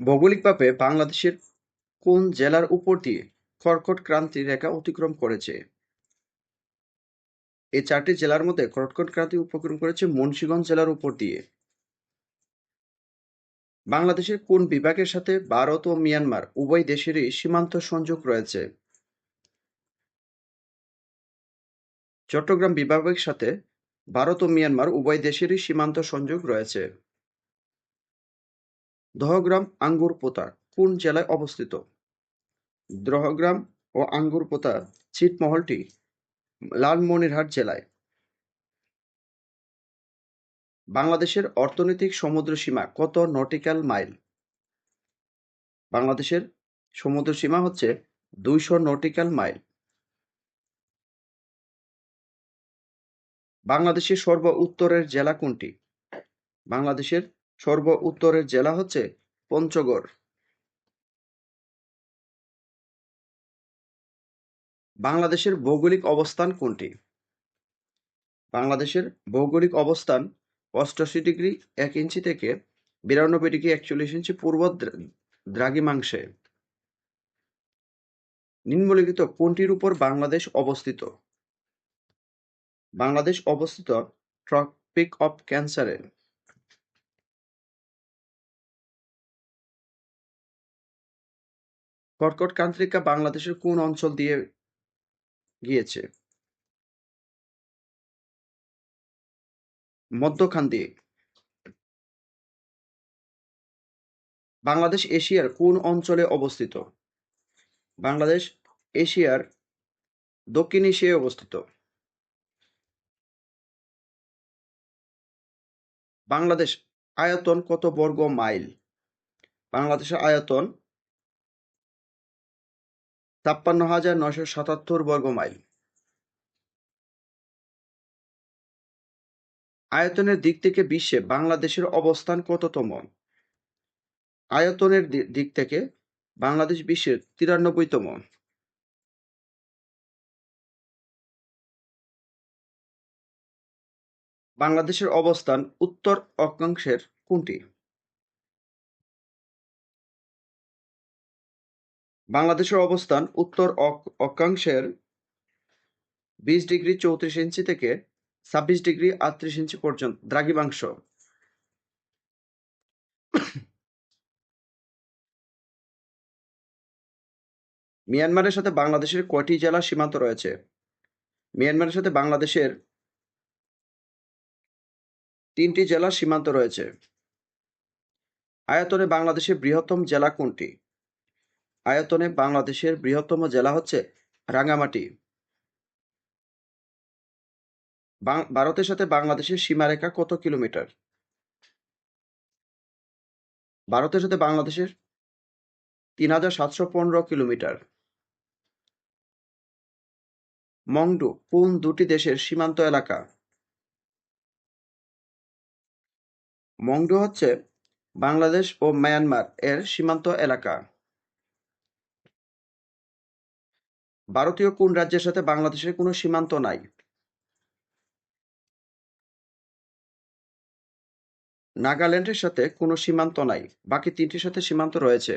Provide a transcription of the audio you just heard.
ভৌগোলিকভাবে বাংলাদেশের কোন জেলার উপর দিয়ে কর্কট ক্রান্তি রেখা অতিক্রম করেছে? এই চারটি জেলার মধ্যে কর্কট ক্রান্তি অতিক্রম করেছে মুন্সিগঞ্জ জেলার উপর দিয়ে। বাংলাদেশের কোন বিভাগের সাথে ভারত ও মিয়ানমার উভয় দেশেরই সীমান্ত সংযোগ রয়েছে? চট্টগ্রাম বিভাগের সাথে ভারত ও মিয়ানমার উভয় দেশেরই সীমান্ত সংযোগ রয়েছে। দহগ্রাম আঙ্গুরপোতা কোন জেলায় অবস্থিত? দহগ্রাম ও আঙ্গুরপোতা ছিটমহলটি লালমনিরহাট জেলায়। বাংলাদেশের অর্থনৈতিক সমুদ্রসীমা কত নটিক্যাল মাইল? বাংলাদেশের সমুদ্রসীমা হচ্ছে দুইশো নটিক্যাল মাইল। বাংলাদেশের সর্ব উত্তরের জেলা কোনটি? বাংলাদেশের সর্ব উত্তরের জেলা হচ্ছে পঞ্চগড়। বাংলাদেশের ভৌগোলিক অবস্থান কোনটি? বাংলাদেশের ভৌগোলিক অবস্থান অষ্টআশি ডিগ্রি এক ইঞ্চি থেকে বিরানব্বই ডিগ্রি একচল্লিশ ইঞ্চি পূর্ব দ্রাঘিমাংশে। নিম্নলিখিত কোনটির উপর বাংলাদেশ অবস্থিত? বাংলাদেশ অবস্থিত ট্রপিক অফ ক্যান্সারে। কর্কট ক্রান্তিরেখা বাংলাদেশের কোন অঞ্চল দিয়ে গিয়েছে? মধ্যখান দিয়ে। বাংলাদেশ এশিয়ার কোন অঞ্চলে অবস্থিত? বাংলাদেশ এশিয়ার দক্ষিণ এশিয়ায় অবস্থিত। বাংলাদেশ আয়তন কত বর্গ মাইল? বাংলাদেশের আয়তন ছাপ্পান্ন হাজার নয়শো সাতাত্তর বর্গ মাইল। আয়তনের দিক থেকে বিশ্বে বাংলাদেশের অবস্থান কততম? আয়তনের দিক থেকে বাংলাদেশ বিশ্বের তিরানব্বইতম। বাংলাদেশের অবস্থান উত্তর অক্ষাংশের কোনটি? বাংলাদেশের অবস্থান উত্তর অক্ষাংশের বিশ ডিগ্রি চৌত্রিশ ইঞ্চি থেকে ছাব্বিশ ডিগ্রি আটত্রিশ ইঞ্চি পর্যন্ত, দ্রাঘিমাংশ। মিয়ানমারের সাথে বাংলাদেশের কয়টি জেলা সীমান্ত রয়েছে? মিয়ানমারের সাথে বাংলাদেশের তিনটি জেলা সীমান্ত রয়েছে। আয়তনে বাংলাদেশের বৃহত্তম জেলা কোনটি? আয়তনে বাংলাদেশের বৃহত্তম জেলা হচ্ছে রাঙ্গামাটি। ভারতের সাথে বাংলাদেশের সীমারেখা কত কিলোমিটার? ভারতের সাথে বাংলাদেশের তিন হাজার সাতশো পনেরো কিলোমিটার। মংডু কোন দুটি দেশের সীমান্ত এলাকা? মংডু হচ্ছে বাংলাদেশ ও মায়ানমার এর সীমান্ত এলাকা। ভারতীয় কোন রাজ্যের সাথে বাংলাদেশের কোনো সীমান্ত নাই? নাগাল্যান্ডের সাথে কোনো সীমান্ত নাই, বাকি তিনটির সাথে সীমান্ত রয়েছে।